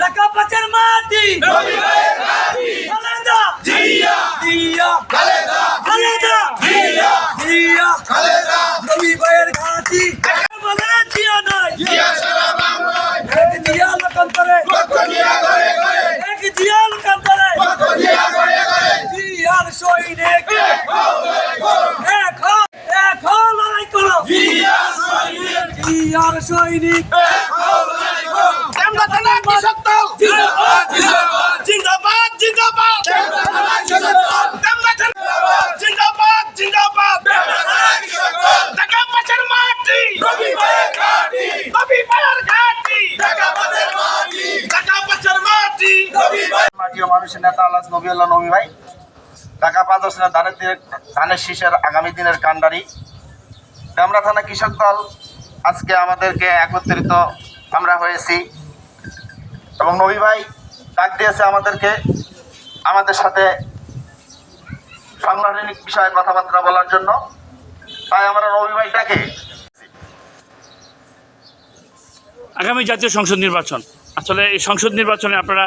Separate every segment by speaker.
Speaker 1: ঢাকা পাচের মাটি। খালেদা। জিয়া। জিয়া। খালেদা। খালেদা। জিয়া। জিয়া। খালেদা। নবী ভাইয়ের ঘাটি বলে জিয়া নাই জিয়া সারা বাংলায় এক জিয়া লোকান্তরে লক্ষ জিয়া করে করে এক জিয়া লোকান্তরে লক্ষ জিয়া করে করে জিয়ার সৈনিক এক হও এক হও লড়াই করো জিয়া সৈনিক জিয়ার সৈনিক জিন্দাবাদ জিন্দাবাদ জিন্দাবাদ জিন্দাবাদ জিন্দাবাদ জিন্দাবাদ টাকা পয়সার মাটি রবি ভাইয়ের ঘাটি রবি ভাইয়ের ঘাটি টাকা পয়সার মাটি টাকা পয়সার মাটি রবি ভাই
Speaker 2: মাটিও মানুষের নেতা আল্লাহ নবীল্লাহ নবী ভাই, ঢাকা পাঁচ দর্শনের ধানের দিনের, ধানের শীষের আগামী দিনের কাণ্ডারি। ডামরা থানা কৃষক দল, আজকে আমাদেরকে একত্রিত আমরা হয়েছি। এবং নবী ভাই ডাক দিয়েছে আমাদেরকে, আমাদের সাথে সাংগঠনিক বিষয়ে কথাবার্তা বলার জন্য। তাই আমরা নবী ভাইটাকে
Speaker 3: আগামী জাতীয় সংসদ নির্বাচন। আসলে এই সংসদ নির্বাচনে আপনারা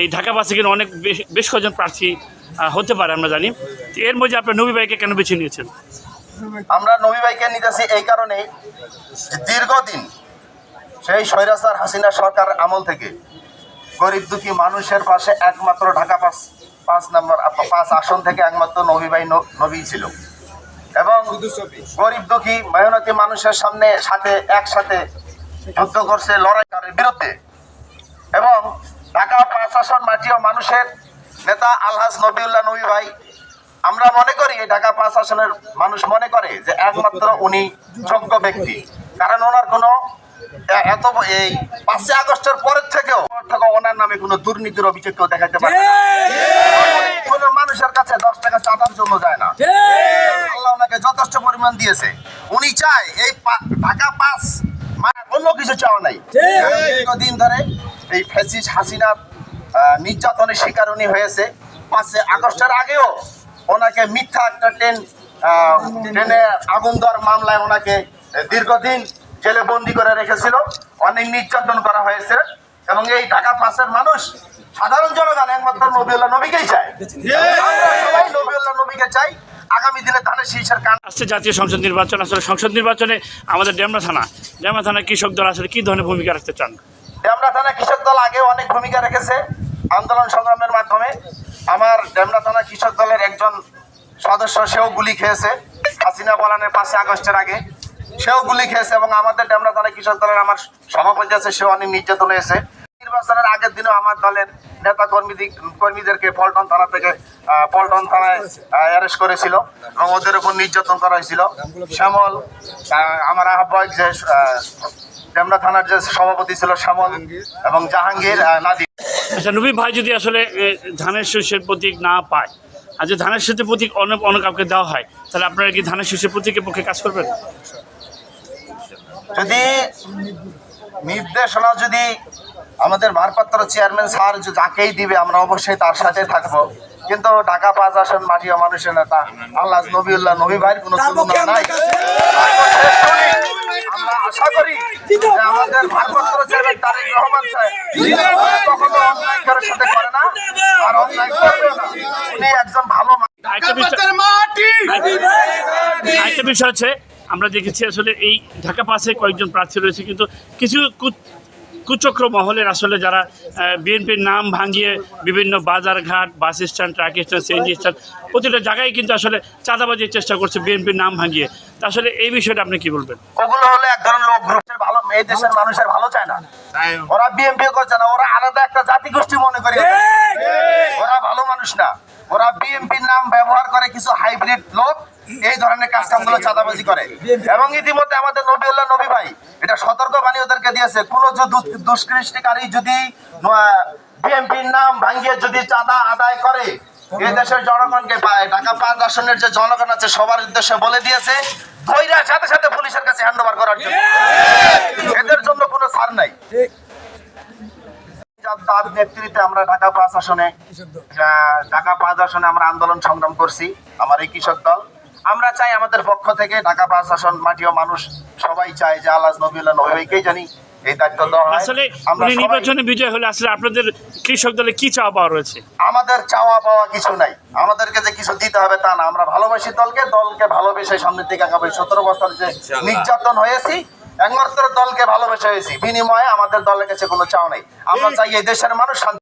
Speaker 3: এই ঢাকা বাসে কিন্তু অনেক বেশ কয়েকজন প্রার্থী হতে পারে, আমরা জানি। এর মধ্যে আপনার নবী ভাইকে কেন বেছে নিয়েছেন?
Speaker 2: আমরা নবী ভাইকে নিতেছি এই কারণেই দীর্ঘদিন সেই স্বৈরাচার হাসিনা সরকার আমল থেকে গরিব দুঃখী মানুষের পাশে একমাত্র ঢাকা পাঁচ পাঁচ নম্বর, পাঁচ আসন থেকে একমাত্র নবী ভাই নবী ছিল। এবং গরিব দুঃখী, মেহনতি মানুষের সামনে, সাথে, একসাথে যুদ্ধ করছে লড়াইকারের বিরুদ্ধে। এবং ঢাকা পাঁচ আসন মাটিও মানুষের নেতা আলহাজ নবীউল্লাহ নবী ভাই আমরা মনে করি এই ঢাকা পাঁচ আসনের মানুষ মনে করে যে একমাত্র উনি যোগ্য ব্যক্তি। কারণ ওনার কোনো এত এই পাঁচই আগস্টের পরের থেকেও থেকে ওনার নামে কোনো দুর্নীতির অভিযোগ কেউ দেখাতে পারে না। কোনো মানুষের কাছে দশ টাকা চাঁদার জন্য যায় না। আল্লাহ ওনাকে যথেষ্ট পরিমাণ দিয়েছে। উনি চায় এই চাওয়া নাই। দীর্ঘদিন ধরে এই ফেসিস হাসিনার নির্যাতনের শিকার উনি হয়েছে। পাঁচে আগস্টের আগেও ওনাকে মিথ্যা একটা ট্রেন ট্রেনে আগুন দেওয়ার মামলায় ওনাকে দীর্ঘদিন জেলে বন্দি করে রেখেছিল। অনেক নির্যাতন করা হয়েছে। এবং এই ঢাকা পাসের মানুষ সাধারণ জনগণ একমাত্র নবীল্লাহ নবীকেই চায়। নবীল্লাহ নবীকে চাই। আগামী দিনে ধানের শীর্ষের কান
Speaker 3: আসছে জাতীয় সংসদ নির্বাচন। আসলে সংসদ নির্বাচনে আমাদের ডেমরা থানা ডেমরা থানা কৃষক দল আসলে কী ধরনের ভূমিকা রাখতে চান?
Speaker 2: ডেমরা থানা কৃষক দল আগে অনেক ভূমিকা রেখেছে আন্দোলন সংগ্রামের মাধ্যমে। আমার ডেমরা থানা কৃষক দলের একজন সদস্য সেও গুলি খেয়েছে হাসিনা বলানের পাঁচই আগস্টের আগে। সেও গুলি খেয়েছে এবং আমাদের ডেমরা থানা কৃষক দলের আমার সভাপতি আছে সেও অনেক নির্যাতন হয়েছে। নির্বাচনের আগের দিনও আমার দলের নেতা কর্মী কর্মীদেরকে পল্টন থানা থেকে পল্টন থানায় অ্যারেস্ট করেছিল এবং ওদের উপর নির্যাতন করা হয়েছিল। শ্যামল আমার আহ্বায়ক যে ডেমরা থানার যে সভাপতি ছিল শ্যামল এবং জাহাঙ্গীর নাদির
Speaker 3: আচ্ছা নবী ভাই যদি আসলে ধানের শস্যের প্রতীক না পায় আর যদি ধানের শীষের প্রতীক অনেক অনেক কাউকে দেওয়া হয় তাহলে আপনারা কি ধানের শীষের প্রতীকের পক্ষে কাজ করবেন?
Speaker 2: যদি নির্দেশনা যদি আমাদের ভারপ্রাপ্ত চেয়ারম্যান স্যার যাকেই দিবে আমরা অবশ্যই তার সাথে থাকব। কিন্তু ঢাকা পাঁচ আসন মাটিয়া মানুষের নেতা আল্লাহ নবীউল্লাহ নবী ভাইয়ের কোনো তুলনা নাই। আমরা আশা করি যে আমাদের ভারপ্রাপ্ত চেয়ারম্যান তারেক রহমান সাহেব কখনো অন্যায় কারোর সাথে করে না আর অন্যায় করবে না। উনি একজন ভালো।
Speaker 3: বিষয় হচ্ছে আমরা দেখেছি আসলে এই ঢাকা পাশে কয়েকজন প্রার্থী রয়েছে কিন্তু কিছু কু- কুচক্র মহলের আসলে যারা বিএনপির নাম ভাঙিয়ে বিভিন্ন বাজার ঘাট bus stand truck stand CNG stand প্রতিটা জায়গায় কিন্তু আসলে চাঁদাবাজির চেষ্টা করছে বিএনপির নাম ভাঙিয়ে। তা আসলে এই বিষয়টা আপনি কি বলবেন?
Speaker 2: ওগুলো হলো এক ধরনের লোক গ্রুপের ভালো এই দেশের মানুষের ভালো চায় না। ওরা বিএমপি করছে না ওরা আলাদা একটা জাতি গোষ্ঠী মনে করে ওরা ভালো মানুষ না। ওরা বিএনপির নাম ব্যবহার করে কিছু হাইব্রিড লোক এই ধরনের কাজ কামগুলো চাঁদাবাজি করে। এবং ইতিমধ্যে আমাদের নবীউল্লাহ নবী ভাই এটা সতর্ক বাণী ওদেরকে দিয়েছে, কোন দুষ্কৃষ্টিকারী যদি বিএনপির নাম ভাঙিয়ে যদি চাঁদা আদায় করে এই দেশের জনগণকে পায়। ঢাকা পাঁচ আসনের যে জনগণ আছে, সবার উদ্দেশ্যে বলে দিয়েছে, ধৈর্য সাথে সাথে পুলিশের কাছে হ্যান্ড ওভার করার জন্য। এদের জন্য কোনো ছাড় নাই। আমরা আমরা আন্দোলন সংগ্রাম করছি, আমার এই কৃষক দল। আমরা চাই আমাদের পক্ষ থেকে ঢাকা পাঁচ আসন মাটিও মানুষ সবাই চায় যে আল্লাহ নবীল্লাহ নবীকেই জানি এই দায়িত্ব দেওয়া হয়।
Speaker 3: আসলে
Speaker 2: আমরা
Speaker 3: নির্বাচনে বিজয় হলে আসলে আপনাদের কৃষক দলে কি চাওয়া পাওয়া রয়েছে?
Speaker 2: আমাদের চাওয়া পাওয়া কিছু নাই। আমাদেরকে যে কিছু দিতে হবে তা না। আমরা ভালোবাসি দলকে দলকে ভালোবেসে সামনের দিকে আগাবে। সতেরো বছর যে নির্যাতন হয়েছি একমাত্র দলকে ভালোবেসে হয়েছি। বিনিময়ে আমাদের দলের কাছে কোনো চাও নেই। আমরা চাই এই দেশের মানুষ শান্তি